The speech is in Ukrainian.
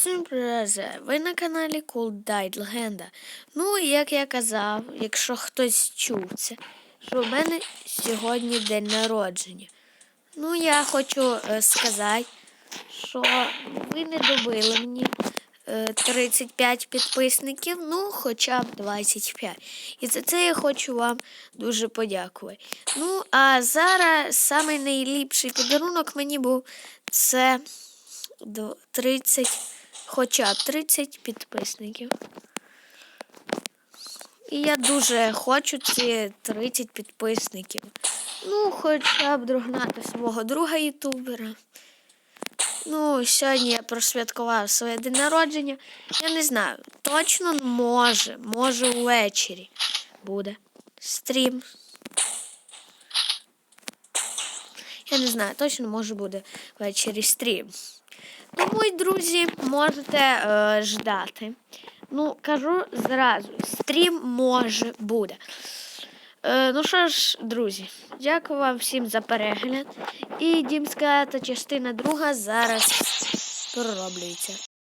Всім привіт! Ви на каналі Cool Died Легенда. Ну, як я казав, якщо хтось чув це, що в мене сьогодні день народження. Ну, я хочу е, сказати, що ви не добили мені е, 35 підписників, ну, хоча б 25. І за це я хочу вам дуже подякувати. Ну, а зараз самий найліпший подарунок мені був це 30, хоча б 30 підписників. І я дуже хочу ці 30 підписників. Ну, хоча б догнати свого друга ютубера. Ну, сьогодні я просвяткував своє день народження. Я не знаю, точно може, може ввечері буде стрім. Я не знаю, точно може буде ввечері стрім. Тому, й, друзі, можете е, ждати. Ну, кажу зразу, стрім може буде. Е, ну що ж, друзі, дякую вам всім за перегляд. І дімська та частина друга зараз пророблюється.